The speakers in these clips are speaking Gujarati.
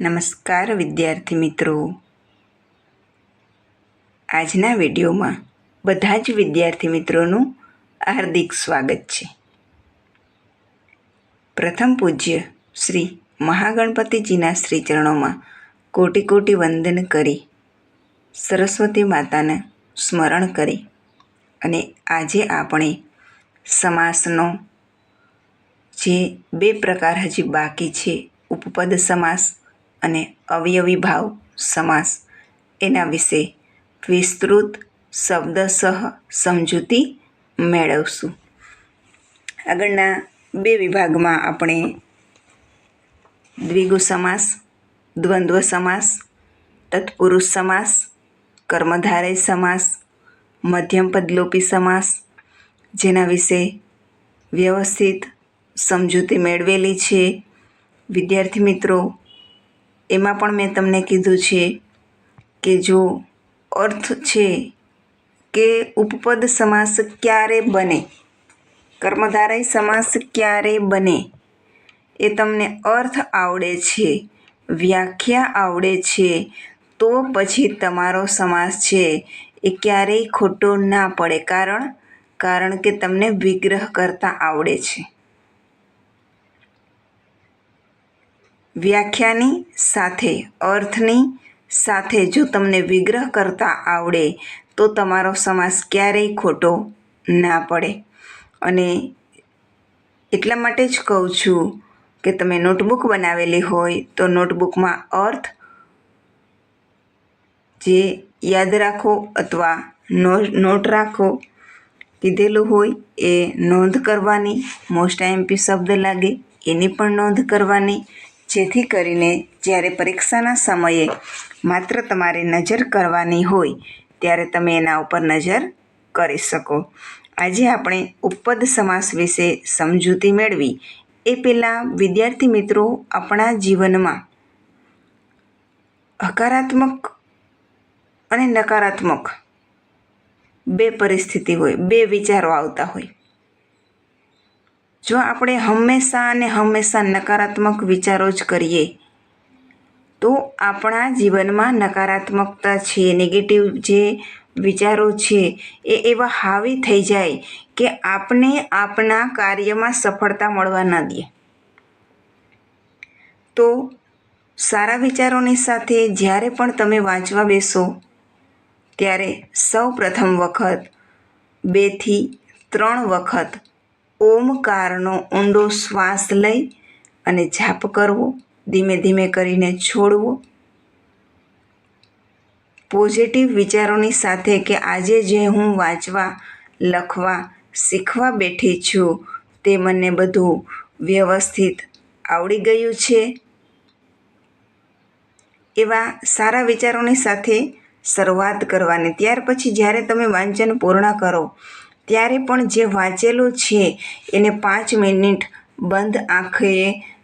નમસ્કાર વિદ્યાર્થી મિત્રો. આજના વિડીયોમાં બધા જ વિદ્યાર્થી મિત્રોનું હાર્દિક સ્વાગત છે. પ્રથમ પૂજ્ય શ્રી મહાગણપતિજીના શ્રી ચરણોમાં કોટી કોટી વંદન કરી, સરસ્વતી માતાને સ્મરણ કરી અને આજે આપણે સમાસનો જે બે પ્રકાર હજી બાકી છે, ઉપપદ સમાસ અને અવયવી ભાવ સમાસ. એના વિશે વિસ્તૃત શબ્દસહ સમજૂતી મેળવશું. આગળના બે વિભાગમાં આપણે દ્વિગુ સમાસ, દ્વંદ્વ સમાસ, તત્પુરુષ સમાસ, કર્મધારય સમાસ મધ્યમપદલોપી સમાસ, જેના વિશે વ્યવસ્થિત સમજૂતી મેળવેલી છે. વિદ્યાર્થી મિત્રો એમાં પણ મેં તમને કીધું છે કે જો અર્થ છે કે ઉપપદ સમાસ ક્યારે બને? કર્મધારય સમાસ ક્યારે બને? એ તમને અર્થ આવડે છે, વ્યાખ્યા આવડે છે, તો પછી તમારો સમાસ છે. એ ક્યારેય ખોટો ના પડે. કારણ? કારણ કે તમને વિગ્રહ કરતાં આવડે છે. વ્યાખ્યાની સાથે, અર્થની સાથે જો તમને વિગ્રહ કરતા આવડે, તો તમારો સમાસ ક્યારેય ખોટો ના પડે. અને એટલા માટે જ કહું છું કે તમે નોટબુક બનાવેલી હોય, તો નોટબુકમાં અર્થ જે યાદ રાખો અથવા નોટ રાખો, કીધેલું હોય એ નોંધ કરવાની. મોસ્ટ આઈએમપી શબ્દ લાગે, એની પણ નોંધ કરવાની. જેથી કરીને જ્યારે પરીક્ષાના સમયે માત્ર તમારે નજર કરવાની હોય, ત્યારે તમે એના ઉપર નજર કરી શકો. આજે આપણે ઉપપદ સમાસ વિશે સમજૂતી મેળવી. એ પહેલાં વિદ્યાર્થી મિત્રો આપણા જીવનમાં હકારાત્મક અને નકારાત્મક બે પરિસ્થિતિ હોય, બે વિચારો આવતા હોય. જો આપણે હંમેશા અને હંમેશા નકારાત્મક વિચારો જ કરીએ, તો આપણા જીવનમાં નકારાત્મકતા છે નેગેટિવ જે વિચારો છે, એ એવા હાવી થઈ જાય કે આપણે આપણા કાર્યમાં સફળતા મળવા ન દે. તો સારા વિચારોની સાથે જ્યારે પણ તમે વાંચવા બેસો, ત્યારે સૌ પ્રથમ વખત બેથી ત્રણ વખત ઓમકારનો ઊંડો શ્વાસ લઈ અને જાપ કરવો, ધીમે ધીમે કરીને છોડવો. પોઝિટિવ વિચારોની સાથે કે આજે જે હું વાંચવા, લખવા, શીખવા બેઠી છું, તે મને બધું વ્યવસ્થિત આવડી ગયું છે. એવા સારા વિચારોની સાથે શરૂઆત કરવાની. ત્યાર પછી જ્યારે તમે વાંચન પૂર્ણ કરો ત્યારે પણ જે વાંચેલું છે, એને પાંચ મિનિટ બંધ આંખે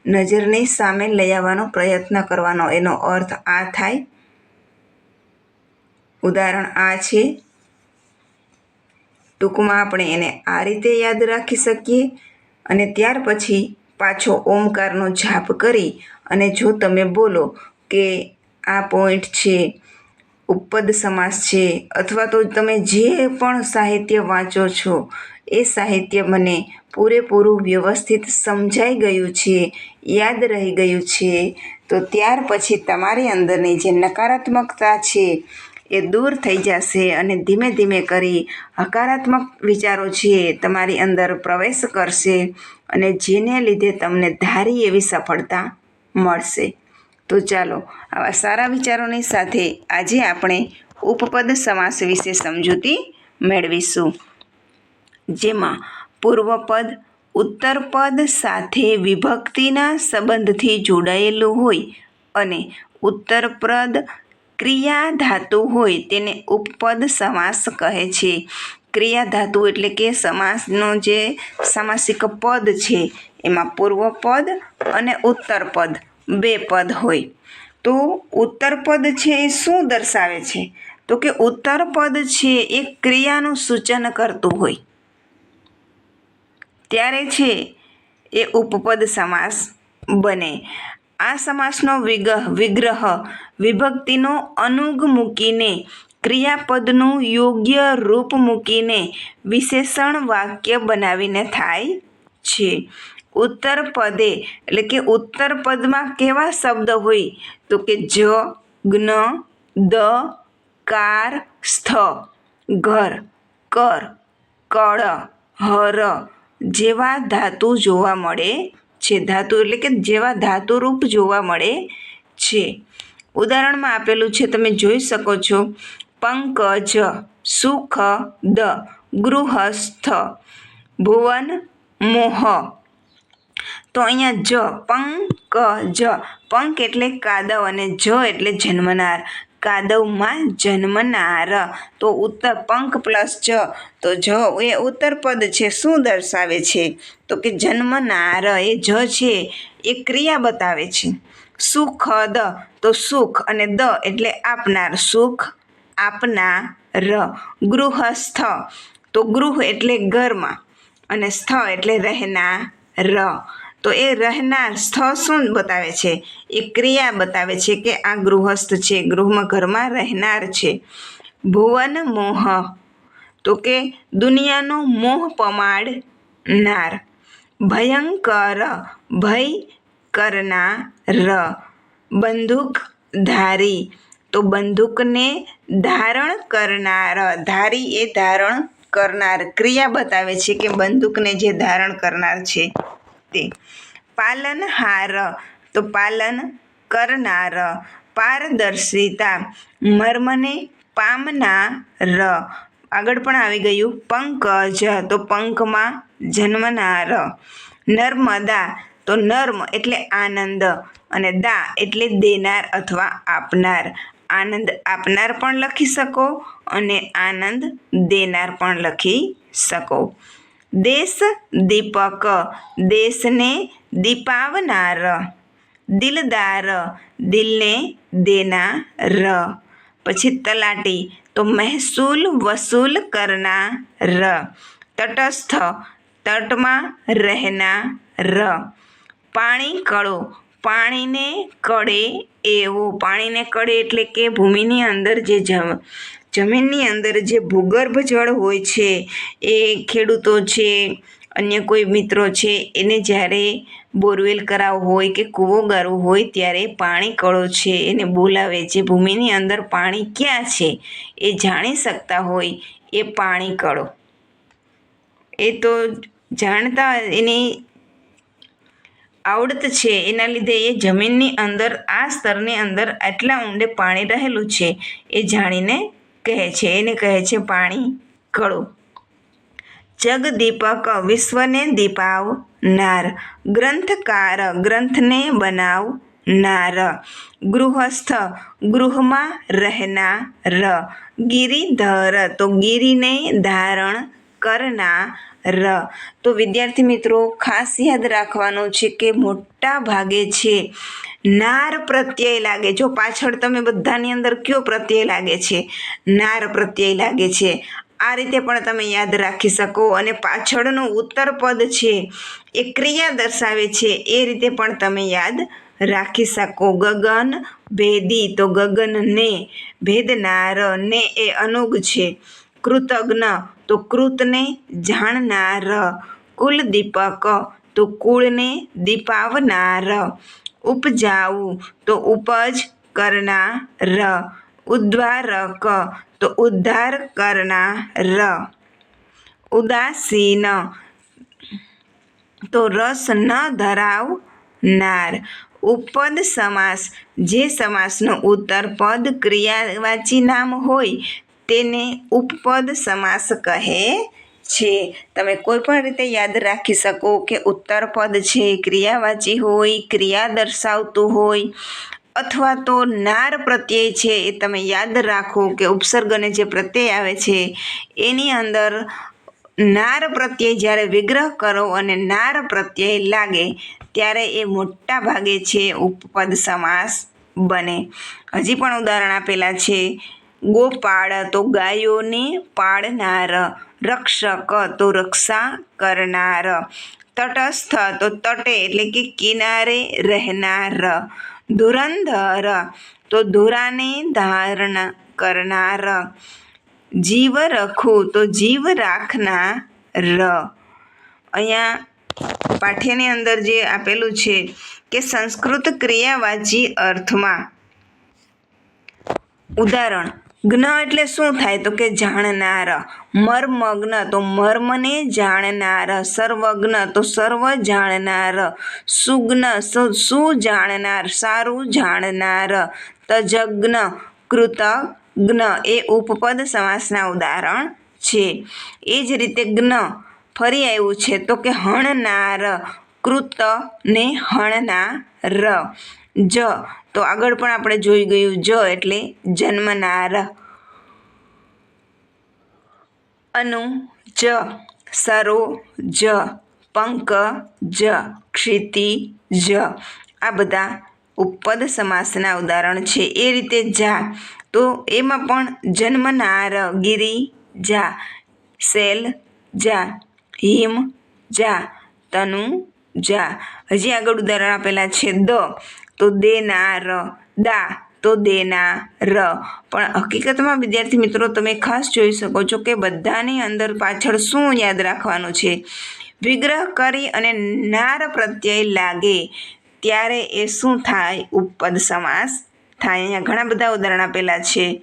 નજરની સામે લઈ આવવાનો પ્રયત્ન કરવાનો. એનો અર્થ આ થાય. ઉદાહરણ આ છે. ટૂંકમાં આપણે એને આ રીતે યાદ રાખી શકીએ અને ત્યાર પછી પાછો ઓમકારનો જાપ કરી અને જો તમે બોલો કે આ પોઈન્ટ છે ઉપપદ સમાસ છે, અથવા તો તમે જે પણ સાહિત્ય વાંચો છો, એ સાહિત્ય મને પૂરેપૂરું વ્યવસ્થિત સમજાઈ ગયું છે, યાદ રહી ગયું છે, તો ત્યાર પછી તમારી અંદરની જે નકારાત્મકતા છે, એ દૂર થઈ જશે અને ધીમે ધીમે કરી હકારાત્મક વિચારો છે, તમારી અંદર પ્રવેશ કરશે અને જેને લીધે તમને ધારી એવી સફળતા મળશે. તો ચાલો, આવા સારા વિચારોની સાથે આજે આપણે ઉપપદ સમાસ વિશે સમજૂતી મેળવીશું. જેમાં પૂર્વપદ, ઉત્તરપદ સાથે વિભક્તિના સંબંધથી જોડાયેલું હોય અને ઉત્તરપદ ક્રિયા ધાતુ હોય તેને ઉપપદ સમાસ કહે છે. ક્રિયા ધાતુ એટલે કે સમાસનો જે સામાસિક પદ છે, એમાં પૂર્વપદ અને ઉત્તરપદ. બે પદ હોય. તો ઉત્તરપદ છે એ શું દર્શાવે છે? તો કે ઉત્તરપદ છે એ ક્રિયાનું સૂચન કરતું હોય. ત્યારે છે એ ઉપપદ સમાસ બને. આ સમાસનો વિગ્રહ વિગ્રહ, વિભક્તિનો અનુગ મૂકીને, ક્રિયાપદનું યોગ્ય રૂપ મૂકીને વિશેષણ વાક્ય બનાવીને થાય છે. ઉત્તર પદે, એટલે કે ઉત્તર પદમાં કેવા શબ્દ હોય? તો કે જ, જ્ઞ, દ, કાર, સ્થ, ઘર, કર, કળ, હર, જેવા ધાતુ જોવા મળે છે. ધાતુ એટલે કે જેવા ધાતુરૂપ જોવા મળે છે. ઉદાહરણમાં આપેલું છે, તમે જોઈ શકો છો, પંકજ, સુખ, દ, ગૃહસ્થ, ભુવન, મોહ તો અહીંયા જ પંક જ પંક એટલે કાદવ અને જ એટલે જન્મનાર. કાદવમાં જન્મનાર. તો ઉત્તર, પંક પ્લસ જ. તો જ એ ઉત્તર પદ છે, શું દર્શાવે છે? તો કે જન્મનાર, એ જ છે, એ ક્રિયા બતાવે છે. સુખ, દ. તો સુખ અને દ એટલે આપનાર. સુખ, આપનાર. ગૃહસ્થ. તો ગૃહ એટલે ઘરમાં અને સ્થ એટલે રહેનાર. તો એ રહેનાર સ્થ શું બતાવે છે? એ ક્રિયા બતાવે છે કે આ ગૃહસ્થ છે, ગૃહમાં ઘરમાં રહેનાર છે. ભુવન મોહ. તો કે દુનિયાનો મોહ પમાડનાર. ભયંકર ભય કરનાર. બંદૂક ધારી તો બંદૂકને ધારણ કરનાર. ધારી એ ધારણ કરનાર. ક્રિયા બતાવે છે કે બંદૂકને જે ધારણ કરનાર છે. તે પાલનહાર તો પાલન કરનાર, પારદર્શિતા, મર્મને પામનાર. આગળ પણ આવી ગયું, પંકજ, તો પંકમાં જન્મનાર. નર્મદા, તો નર્મ એટલે આનંદ, અને દા એટલે દેનાર અથવા આપનાર. આનંદ આપનાર પણ લખી શકો, અને આનંદ દેનાર પણ લખી શકો. દેશ દીપક, દેશને દીપાવનાર, દિલદાર, દિલને દેનાર. પછી તલાટી, તો મહેસૂલ વસૂલ કરનાર. તટસ્થ, તટમાં રહેનાર. પાણી કળો, પાણીને કળે એવો. પાણીને કળે એટલે કે ભૂમિની અંદર જે જમીનની અંદર જે ભૂગર્ભ જળ હોય છે, એ ખેડૂતો છે, અન્ય કોઈ મિત્રો છે, એને જ્યારે બોરવેલ કરાવવો હોય કે કૂવો ગાળવો હોય ત્યારે પાણી કળો છે, એને બોલાવે જે ભૂમિની અંદર પાણી ક્યાં છે, એ જાણી શકતા હોય, એ પાણી કળો. એ તો જાણતા એની આવડત છે, એના લીધે એ જમીનની અંદર, આ સ્તરની અંદર આટલા ઊંડે પાણી રહેલું છે, એ જાણીને કહે છે, એને કહે છે, પાણી કળો જગદીપક વિશ્વને દીપાવનાર ગ્રંથકાર ગ્રંથને બનાવનાર ગૃહસ્થ ગૃહમાં રહેનાર, ગિરિધર તો ગિરિને ધારણ કરનાર. તો વિદ્યાર્થી મિત્રો, ખાસ યાદ રાખવાનું છે કે મોટા ભાગે છે નાર પ્રત્યય લાગે. જો પાછળ તમે બધાની અંદર કયો પ્રત્યય લાગે છે? નાર પ્રત્યય લાગે છે. આ રીતે પણ તમે યાદ રાખી શકો. અને પાછળનું ઉત્તર પદ છે એ ક્રિયા દર્શાવે છે. એ રીતે પણ તમે યાદ રાખી શકો. ગગન ભેદી. તો ગગનને ભેદનાર ને એ અનુગ છે. કૃતજ્ઞ. તો કૃતને જાણનાર, કુલદીપક તો કુળને દીપાવનાર ઉપજાવું તો ઉપજ કરનાર ઉદ્વારક તો ઉદ્ધાર કરનાર, ઉદાસીન તો રસ ન ધરાવનાર. ઉપપદ સમાસ, જે સમાસનું ઉત્તર પદ ક્રિયાવાચી નામ હોય તેને ઉપપદ સમાસ કહે છે. તમે કોઈ પણ રીતે યાદ રાખી શકો કે ઉત્તરપદ છે, ક્રિયાવાચી હોય, ક્રિયા દર્શાવતું હોય, અથવા તો નાર પ્રત્યય છે એ તમે યાદ રાખો કે ઉપસર્ગને જે પ્રત્યય આવે છે, એની અંદર નાર પ્રત્યય જ્યારે વિગ્રહ કરો અને નાર પ્રત્યય લાગે, ત્યારે એ મોટા ભાગે છે ઉપપદ સમાસ બને. હજી પણ ઉદાહરણ આપેલા છે. ગોપાળ તો ગાયોને પાળનાર, રક્ષક તો રક્ષા કરનાર. તટસ્થ તો તટે એટલે કે કિનારે રહેનાર. ધુરંધર તો ધુરાને ધારણ કરનાર. જીવ રખું તો જીવ રાખનાર. અહીંયા પાઠ્યની અંદર જે આપેલું છે કે સંસ્કૃત ક્રિયાવાચી અર્થમાં ઉદાહરણ જ્ઞ એટલે શું થાય? તો કે જાણનાર. મર્મગ્ન, તો મર્મને જાણનાર. સર્વજ્ઞ તો સર્વ જાણનાર. સુજ્ઞ શું જાણનાર? સારું જાણનાર. તજજ્ઞ કૃતજ્ઞ. એ ઉપપદ સમાસના ઉદાહરણ છે. એ જ રીતે જ્ઞ ફરી આવ્યું છે. તો કે હણનાર. કૃત ને હણનાર. જ. તો આગળ પણ આપણે જોઈ ગયું જ એટલે જન્મનાર. અનુ જ, સરો જ, પંક જ, ક્ષિતિ જ. આ બધા ઉપપદ સમાસના ઉદાહરણ છે. એ રીતે જા. તો એમાં પણ જન્મનાર ગિરી જા, સેલ જા, હિમ જા, તનુ જા. હજી આગળ ઉદાહરણ આપેલા છે દ. તો દેનાર. દા, તો દેના ર પણ હકીકતમાં, વિદ્યાર્થી મિત્રો, તમે ખાસ જોઈ શકો છો કે બધાની અંદર પાછળ શું યાદ રાખવાનું છે? વિગ્રહ કરી અને નાર પ્રત્યય લાગે ત્યારે એ શું થાય? ઉપપદ સમાસ થાય. અહીંયા ઘણા બધા ઉદાહરણ આપેલા છે.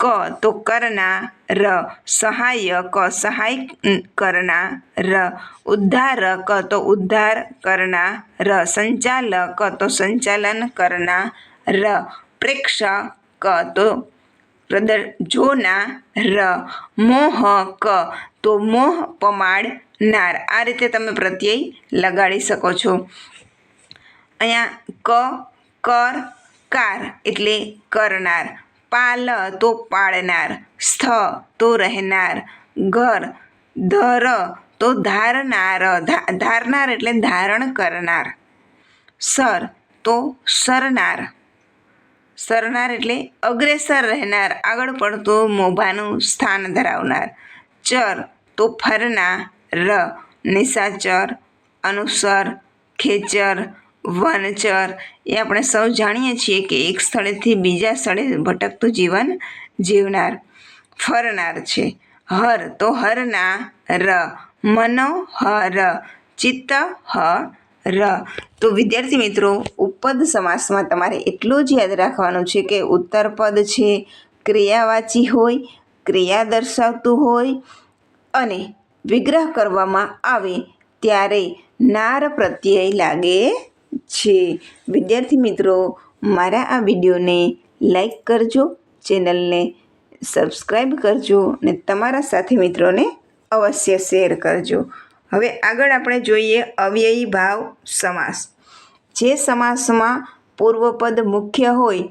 ક, તો કરના ર. સહાયક સહાય કરના ર. ઉદ્ધારક, તો ઉદ્ધાર કરના ર. સંચાલક, તો સંચાલન કરના ર. પ્રેક્ષક, તો પ્રદર જોના ર. મોહક, તો મોહ પમાડનાર. આ રીતે તમે પ્રત્યય લગાડી શકો છો. અહીંયા ક, કર, કાર એટલે કરનાર. પાલ તો પાળનાર, સ્થ તો રહેનાર, ઘર ધર તો ધારનાર ધારનાર એટલે ધારણ કરનાર, સર તો સરનાર. સરનાર એટલે અગ્રેસર રહેનાર, આગળ પડતું મોભાનું સ્થાન ધરાવનાર. ચર તો ફરના ર નિશાચર, અનુસર, ખેચર વનચર એ આપણે સૌ જાણીએ છીએ કે એક સ્થળેથી બીજા સ્થળે ભટકતું જીવન જીવનાર, ફરનાર છે. હર તો હરના ર મનો હર ચિત્ત હ ર તો વિદ્યાર્થી મિત્રો ઉપપદ સમાસમાં તમારે એટલું જ યાદ રાખવાનું છે કે ઉત્તર પદ છે, ક્રિયાવાચી હોય, ક્રિયા દર્શાવતું હોય અને વિગ્રહ કરવામાં આવે ત્યારે નાર પ્રત્યય લાગે છે. વિદ્યાર્થી મિત્રો, મારા આ વિડીયોને લાઈક કરજો, ચેનલને સબસ્ક્રાઈબ કરજો અને તમારા સાથી મિત્રોને અવશ્ય શેર કરજો. હવે આગળ આપણે જોઈએ અવ્યયી ભાવ સમાસ. જે સમાસમાં પૂર્વપદ મુખ્ય હોય,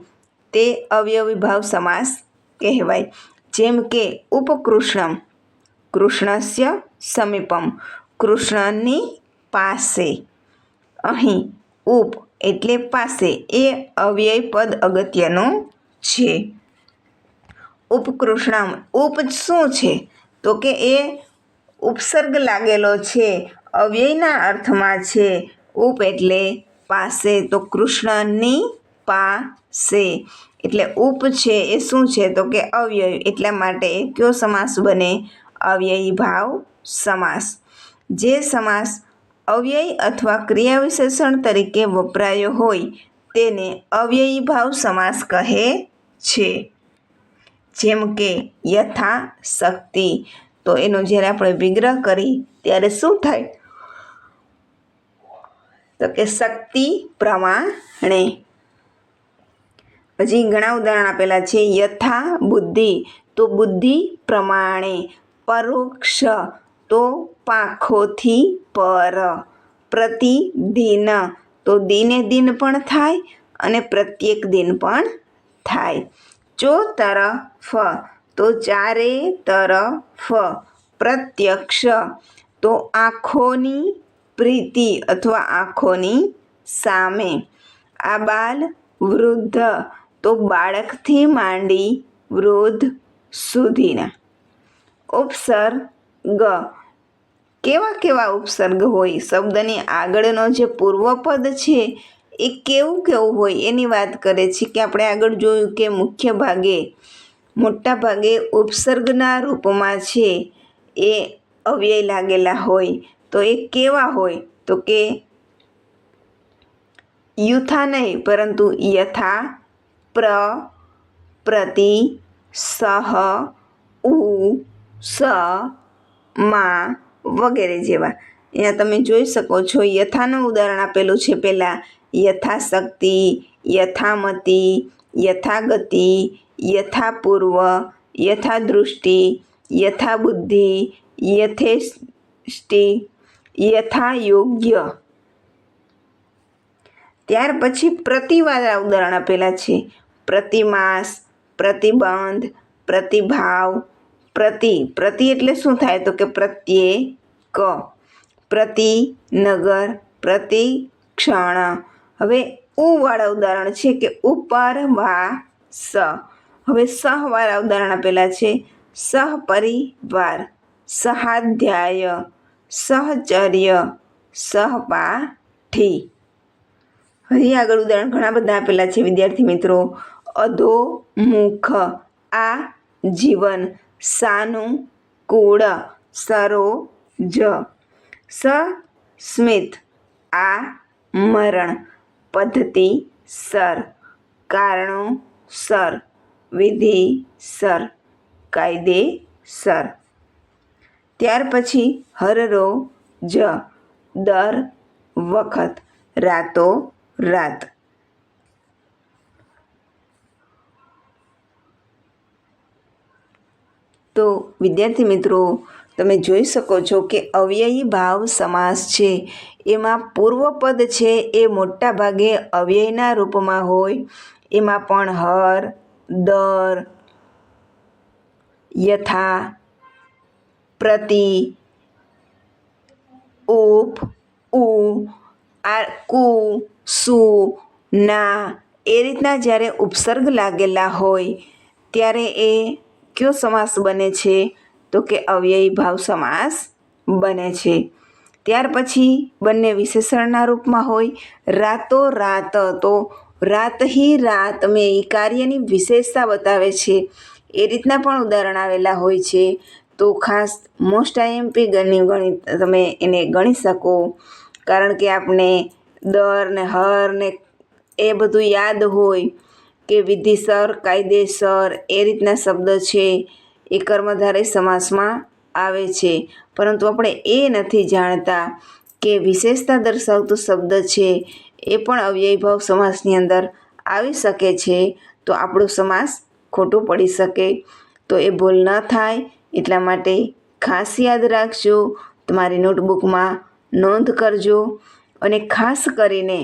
તે અવ્યવી ભાવ સમાસ કહેવાય. જેમ કે ઉપકૃષ્ણમ, કૃષ્ણસ્ય સમીપમ, કૃષ્ણની પાસે. અહીં ઉપ એટલે પાસે એ અવ્યય પદ અગત્યનું છે. ઉપકૃષ્ણમ, ઉપ શું છે? તો કે એ ઉપસર્ગ લાગેલો છે, અવ્યયના અર્થમાં છે. ઉપ એટલે પાસે, તો કૃષ્ણની પાસે. એટલે ઉપ છે એ શું છે? તો કે અવ્યય, એટલા માટે કયો સમાસ બને? અવ્યયી ભાવ સમાસ. જે સમાસ અવ્યય અથવા ક્રિયા વિશેષણ તરીકે વપરાયો હોય, તેને અવ્યયી ભાવ સમાસ કહે છે. જેમ કે, યથા શક્તિ. તો એનો જ્યારે આપણે વિગ્રહ કરી, ત્યારે શું થાય? તો કે શક્તિ પ્રમાણે. પછી ઘણા ઉદાહરણ આપેલા છે, યથા બુદ્ધિ. તો બુદ્ધિ પ્રમાણે, પરોક્ષ તો પાંખોથી પર પ્રતિદિન તો દિને દિન પણ થાય અને પ્રત્યેક દિન પણ થાય. ચો તરફ તો ચારે તરફ પ્રત્યક્ષ. તો આંખોની પ્રીતિ અથવા આંખોની સામે. આ બાલ વૃદ્ધ. તો બાળકથી માંડી વૃદ્ધ સુધીના. ઉપસર્ગ કેવા કેવા ઉપસર્ગ હોય? શબ્દની આગળનો જે પૂર્વપદ છે, એ કેવું કેવું હોય એની વાત કરે છે કે આપણે આગળ જોયું કે મુખ્ય ભાગે, મોટા ભાગે ઉપસર્ગના રૂપમાં છે, એ અવ્યય લાગેલા હોય. તો એ કેવા હોય? તો કે યુથા નહીં પરંતુ યથા પ્ર, પ્રતિ, સહ, ઉ, સ માં વગેરે જેવા. અહીંયા તમે જોઈ શકો છો, યથાનું ઉદાહરણ આપેલું છે પહેલાં. યથાશક્તિ, યથામતિ, યથાગતિ, યથાપૂર્વ, યથાદૃષ્ટિ, યથાબુદ્ધિ, યથેષ્ટિ, યથાયોગ્ય. ત્યાર પછી પ્રતિવાળા ઉદાહરણ આપેલા છે. પ્રતિમાસ, પ્રતિબંધ, પ્રતિભાવ પ્રતિ પ્રતિ એટલે શું થાય? તો કે પ્રત્યે ક પ્રતિ નગર, પ્રતિ ક્ષણ. હવે ઉવાળા ઉદાહરણ છે કે ઉપર વા સ હવે સહવાળા ઉદાહરણ આપેલા છે. સહપરિવાર, સહાધ્યાય, સહચર્ય, સહપાઠી. હજી આગળ ઉદાહરણ ઘણા બધા આપેલા છે વિદ્યાર્થી મિત્રો. અધોમુખ, આ જીવન. સાનું કુળ સરો જ સ સ્મિત આ મરણ પદ્ધતિ સર કારણો સર વિધિ સર કાયદેસર ત્યાર પછી હરરો જ દર વખત રાતો રાત તો વિદ્યાર્થી મિત્રો, તમે જોઈ શકો છો કે અવ્યયી ભાવ સમાસ છે. એમાં પૂર્વપદ છે એ મોટા ભાગે અવ્યયના રૂપમાં હોય. એમાં પણ હર, દર, યથા, પ્રતિ, ઉપ, ઉ, આ, કુ, સુ, ના, એ રીતના જ્યારે ઉપસર્ગ લાગેલા હોય, ત્યારે એ કયો સમાસ બને છે? તો કે અવ્યયી ભાવ સમાસ બને છે. ત્યાર પછી બંને વિશેષણના રૂપમાં હોય. રાતો રાત તો રાત હી રાત મેં એ કાર્યની વિશેષતા બતાવે છે. એ રીતના પણ ઉદાહરણ આવેલા હોય છે. તો ખાસ મોસ્ટ આઈએમપી ગણી ગણી તમે એને ગણી શકો. કારણ કે આપણે દર ને હર ને એ બધું યાદ હોય. કે વિધિસર, કાયદેસર એ રીતના શબ્દ છે એ કર્મધારય સમાસમાં આવે છે. પરંતુ આપણે એ નથી જાણતા કે વિશેષતા દર્શાવતો શબ્દ છે એ પણ અવ્યયભાવ સમાસની અંદર આવી શકે છે તો આપણો સમાસ ખોટો પડી શકે. તો એ ભૂલ ન થાય એટલા માટે ખાસ યાદ રાખજો. તમારી નોટબુકમાં નોંધ કરજો અને ખાસ કરીને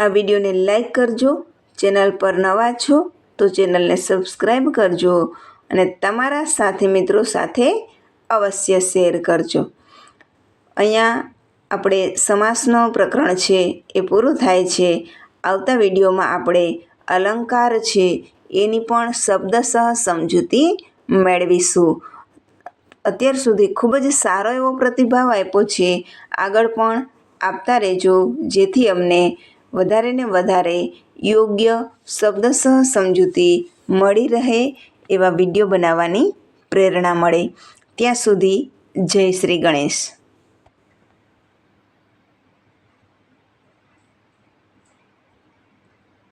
આ વિડીયોને લાઈક કરજો, ચેનલ પર નવા છો તો ચેનલને સબસ્ક્રાઈબ કરજો અને તમારા સાથી મિત્રો સાથે અવશ્ય શેર કરજો. અહીંયા આપણે સમાસનો પ્રકરણ છે, એ પૂરું થાય છે. આવતા વિડીયોમાં આપણે અલંકાર છે, એની પણ શબ્દસહ સમજૂતી મેળવીશું. અત્યાર સુધી ખૂબ જ સારો એવો પ્રતિભાવ આપ્યો છે. આગળ પણ આપતા રહેજો, જેથી અમને વધારે ને વધારે યોગ્ય શબ્દસહ સમજૂતી મળી રહે એવા વીડિયો બનાવવાની પ્રેરણા મળે. ત્યાં સુધી જય શ્રી ગણેશ.